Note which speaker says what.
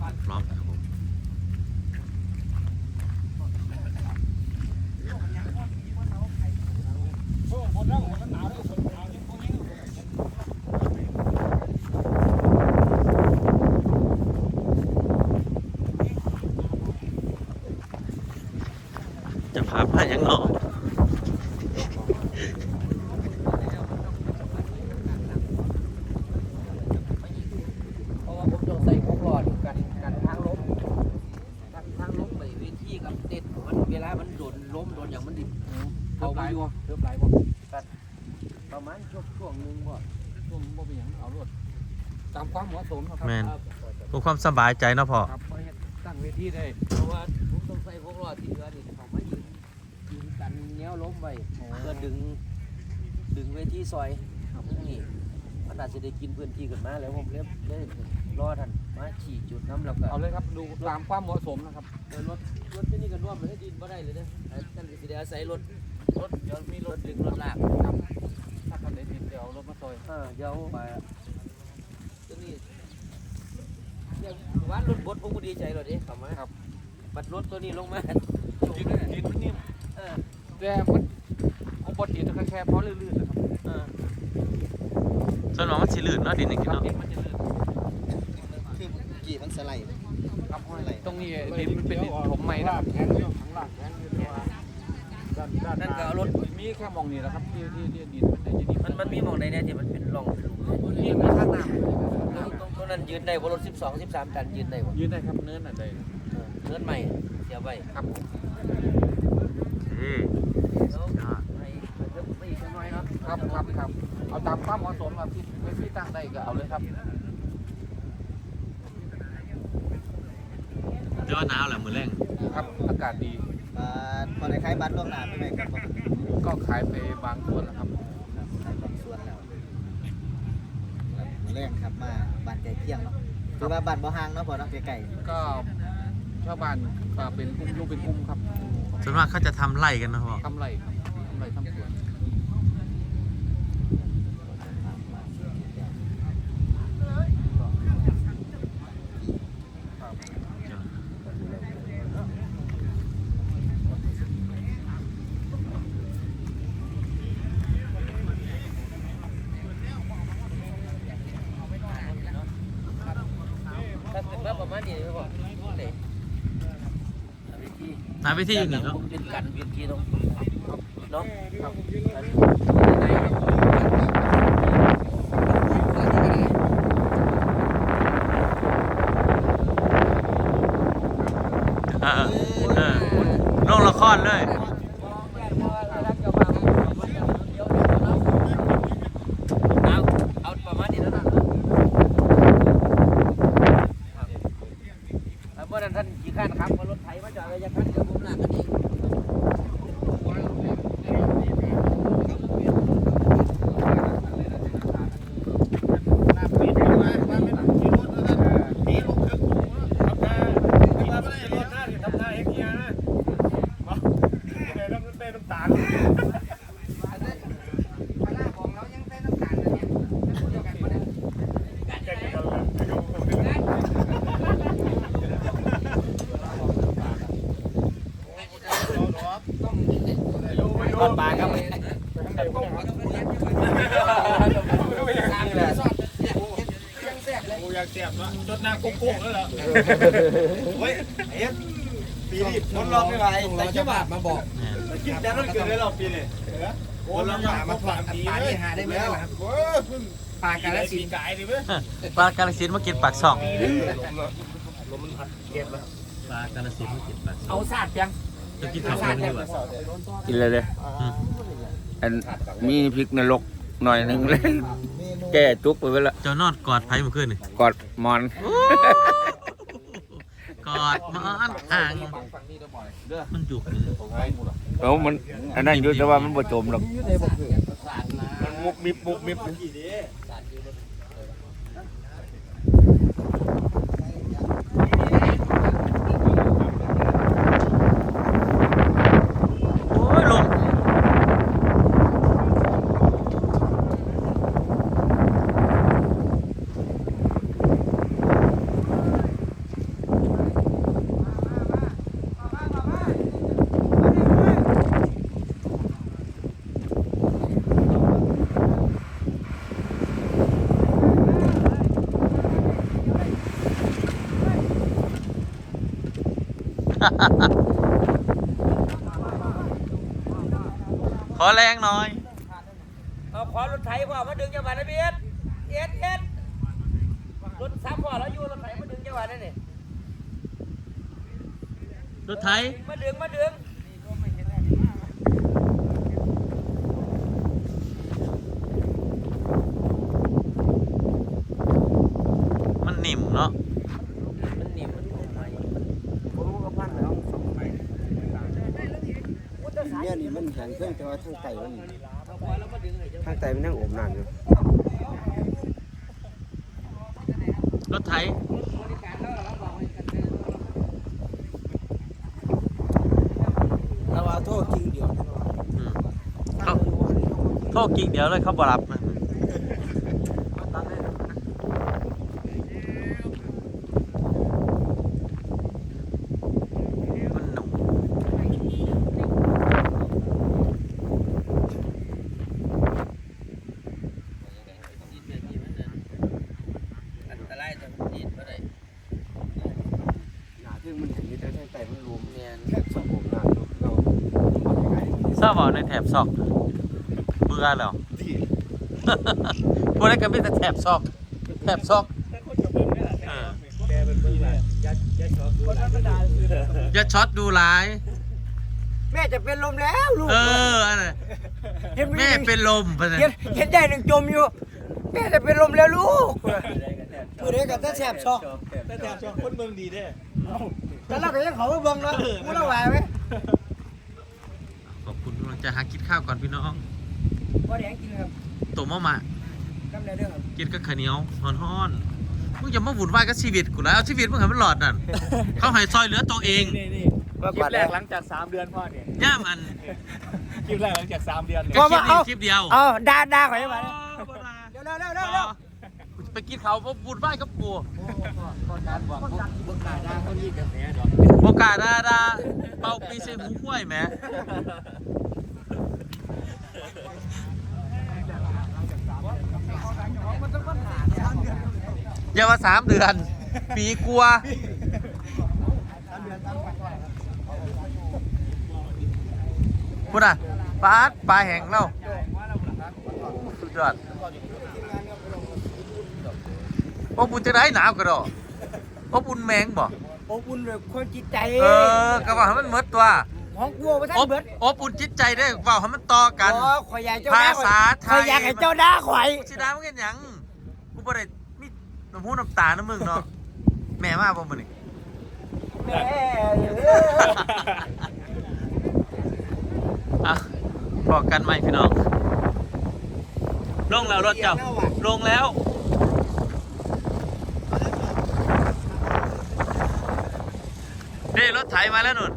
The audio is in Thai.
Speaker 1: พร้อมครับผมจะพาพายังเนาะ
Speaker 2: เพราะว่าผมต้องใส่ของหลอดกันกันทางล้มกันทางล้มไปเวที กับเต็ดมันเวลามันโดนล้มโดนอย่างมันดิเอาไปอยู่
Speaker 3: เริ่มไหลบ่
Speaker 2: ประมาณช่วงช่วงหนึงบ่
Speaker 3: ช่วงบ่เป็นหยังเอารถตามความเหมาะสมครับ
Speaker 1: แมน
Speaker 2: ครับ
Speaker 1: เพื่อความสบายใจเนาะพ่อ
Speaker 3: ครับบ่เฮ็ดตั้งเวทีได้
Speaker 2: เพราะว่าผมต้องใส่ของหลอดที่เหลือนี่เขามายืนยืนกันแนวล้มไว้เพื่อดึง ดึงเวทีซอยครับนี่มันอาจจะได้กินพื้นที่กันมาแล้วผมเรียบเลยรอท่าน มาฉี่จุดน้ำแล้วก็
Speaker 3: เอาเลยครับดูตามความเหมาะสมนะครับ
Speaker 2: เออรถรถที่นี่ก็ร่วมเลยดินบ่ได้เลยนะเอ่อท่านสิได้อาศัยรถรถเดี๋ยวมีรถดึงรถลาก
Speaker 3: ครับถ้าคันใดติดเดี๋ยวเอารถมาซอย
Speaker 2: เออเดี๋ยวไปตัวนี้อย่างว่ารถบดผมก็ดีใจเลยดิเข้ามา
Speaker 3: ครับ
Speaker 2: บัดรถตัวนี้ลงมา
Speaker 3: ดินดินมันนิ่ม
Speaker 2: เออ
Speaker 3: แต่มันเอาบ่ติดแค่เพราะลื่นๆนะครับ
Speaker 2: เออ
Speaker 1: ส่วนมากมันสิลื่นเนาะดินนี่
Speaker 3: ค
Speaker 1: กิน
Speaker 3: รับ
Speaker 1: เนาะ
Speaker 3: ดินมันจะลื่น
Speaker 4: คือ กี่มันสไลด์
Speaker 3: ครับตรงนี้ดินมันเป็นดินถมใหม่นะครับ
Speaker 2: นั่นก็เอารถ
Speaker 3: มีแค่มองนี่แหละครับที่ที่ที่ดินมันได้จะดิน
Speaker 2: มันมันมีหมองใดเนี่ยที่มันเป็นร่องเป็นหลุมเลย
Speaker 3: นี่มีข้างหน้า
Speaker 2: ตรงตรงตรงนั้นยืนได้บ่รถ 12 13ตันยืนได้บ่
Speaker 3: ยืนได้ครับเนินอะไร
Speaker 2: เออเงินใหม่เสียไว้
Speaker 3: ครับผม
Speaker 1: เอ้ย
Speaker 2: แล้วไปไปเพิ่มไปอีกสักหน่อยเนาะ
Speaker 3: ครับครับครับเอาตามความเหมาะสมครับที่ไม่ที่ตั้งได้ก็เอาเลยครับ
Speaker 1: เดี๋ยวว่าหนาวแหละมือแรง
Speaker 3: ครับอากาศดี
Speaker 4: บัตรพอได้ขายบัตรล่วงหน้าไปไหมครับผม
Speaker 3: ก็ขายไปบางส่วนแล้วครับ
Speaker 4: ครับขายบางส่วนแล้วครับมาแรงครับมาบ้านใกล้เคียงเนาะคือว่าบ้านบ่ห่างเนาะพอเนาะใกล้
Speaker 3: ก็ชาวบ้านก็เป็นกลุ่มลูกเป็นกลุ่มครับ
Speaker 1: ส่วนมากเขาจะทำไร่กันเนาะพ่อ
Speaker 3: ทำไรครับทำไรทำสวน
Speaker 2: ถ้าเกิ ดว่าประมาณนี้ไม่พอเด็กวิธี
Speaker 1: หาวิธีอยู่นี่เนาะ
Speaker 2: ผมเป็นกันวิธีตรงเนาะ
Speaker 1: เออเออลงละครเลย
Speaker 2: เอาเอาประมาณนี้แล้วนะเมื่อนั้นท่านขี่ข้านครับว่ารถไถมาจอดระยะคันเดี๋ยวผมลากกันอีก
Speaker 4: ทอดปลาครับ
Speaker 5: กูอยากเสียบนะจดหน้ากุ้งๆแล้วเหรอ
Speaker 4: เฮ้ยเอ็ดปีนี้ทดลองไม่ไหวแต่เจ้าบ่าวมาบอก
Speaker 1: แม่น
Speaker 4: กินแต่ต้องเกิดเลยหรอปีนี้
Speaker 5: โอ้ลำบากมาถอดปีเลย
Speaker 4: หาได้ไหมล่ะครับ
Speaker 5: โอ้พึ่งปากกันแล้วสีกายดิเว้ย
Speaker 1: ปลากาลสินธุ์มากินปากช่อง
Speaker 5: ลมมันพัดเก็บแล้ว
Speaker 1: ปลากาลสินธุ์มากินปากช่
Speaker 3: เอา
Speaker 1: อง
Speaker 3: สาดยัง
Speaker 1: จะกินข้าวกันดีกว่า
Speaker 6: กินเลยเลย
Speaker 1: อืม
Speaker 6: อันมีพริกนรกหน่อยหนึ่งเลย แก้จุกไปไว้ละ
Speaker 1: เจ้านอดกอดไผ่เมื่อคืนนี่
Speaker 6: กอดหมอน
Speaker 1: กอดมันอ่าง
Speaker 3: ฝั่งนี้เดี๋ยวบ่อยเด้อ
Speaker 1: มันจุก
Speaker 6: แล้วมันอันนั้นอยู่แต่ว่ามันบ่จมหรอกมันมุกมิบมุกมิบ
Speaker 1: ขอแรงหน่อย
Speaker 2: เอาขอรถไถพ่อมาดึงจังหวัดนะพี่เอ็ดเอ็ดเอ็ดรถซับพ่อแล้วอยู่รถไถมาดึงจังหวัดนั่นนี่
Speaker 1: รถไถ
Speaker 2: มาดึงมาดึง
Speaker 1: มันนิ่มเนาะ
Speaker 2: มันหนีบมันหนีบไหม
Speaker 7: เนี่ยนี่มันแข็ง เครื่องแต่ว่าทางไตมัน
Speaker 2: เอาพอแล้วมาดึงเลยจังห
Speaker 7: ทางไตมันนั่งอมนานอยู่
Speaker 1: รถไถ
Speaker 2: บริการแล้วเราบอกให้กันเดิน
Speaker 7: เราเอาโทษจริงเดียว
Speaker 1: อืมเขาโทษกิ๊กเดี๋ยวเลยเขาบรับนะมันหนุ่ม
Speaker 2: ยิดแบบนี้มันน่ะอันตรายแต่มันยิดบ่ได้
Speaker 7: หนาที่มันเห็นนี่แต่ทางไตมันรวม
Speaker 2: แม่น
Speaker 7: แค่สมผมนานอยู่เรา
Speaker 1: ทราบว่าในแถบซอกเบื่อแล้วพวกนั้นก็มีแต่แถบซอกแถบซอกเอออย่าช็อตดูร้าย
Speaker 7: แม่จะเป็นลมแล้วลูก
Speaker 1: เอออันนั้น
Speaker 7: เห็น
Speaker 1: แม่เป็นลมไปเลย
Speaker 7: เห็นเห็นได้หนึ่งจมอยู่ แม่จะเป็นลมแล้วลูกมือเด็กกับตาแสบชอก
Speaker 5: แต่แถบช่องคนเมืองดีเด้
Speaker 7: แต่เราก็ยังเขาไปเบิ่งเนาะกูเราไหวไหม
Speaker 1: ขอบคุณกำลังใจะหากินข้าวก่อนพี่น้อง
Speaker 7: พอแดงกินครับ
Speaker 1: ตัวมะมะ
Speaker 7: กำเนิดเรื่องครับ
Speaker 1: กินกับข้าวเหนียวฮ้อนๆมึงอย่ามาวุ่นวายกับชีวิตกูแล้วเอาชีวิตมึงให้มันหลอดนั่นเขาให้ซอยเหลือตัวเอง
Speaker 5: นี่นี่คลิปแรกหลังจากสามเดือนพ่อเนี่ย
Speaker 1: ย่ามัน
Speaker 5: คลิปแรกหลังจากสามเดือนเนี่ย
Speaker 1: กับคลิปนี้คลิปเดียว
Speaker 7: เอาด่าด่าข่อยมา
Speaker 1: อ๋อบ่ได้
Speaker 7: เร็วเร็วเร็วเร็วเร็ว
Speaker 1: กูจะ ไปกินเขาวเพราะวุ่นวายกับกู
Speaker 2: การบอกพวกพวกกาด้าเขานี่กับแม่ดอก
Speaker 1: โอกาสดาดาเป่าปีเซหูห้วยแหมอย่าว่าสามเดือน ปีกลัวาพูดอะปลาดปลาแห้งแล้วสุดยอด ว่าบุญจะได้หนาวกระดอกว่าบุญแมงบ่
Speaker 7: อบอุ่นแบบคนจิตใจ
Speaker 1: เออกระว่าให้มันหมดตัว
Speaker 7: ของกลัวไปทั้
Speaker 1: องบ
Speaker 7: เบิด
Speaker 1: อบอุ่นจิตใจได้เว่าให้มันต่อกัน
Speaker 7: อ๋อข่อยอยากเจ้าด่า
Speaker 1: ภาษาไทย
Speaker 7: ข่อยอยากให้เจ้าด่าข่อย
Speaker 1: สิดามึงเห็นหยังกูบ่ได้มีน้ำหูน้ำตานะมึงเนาะแม่มาบ่มื้อนี้
Speaker 7: แม่
Speaker 1: อะบอกกันใหม่พี่น้องลงแล้วรถเจ้าลงแล้ว เฮ้ยร ถไถมาแล้วนุ่น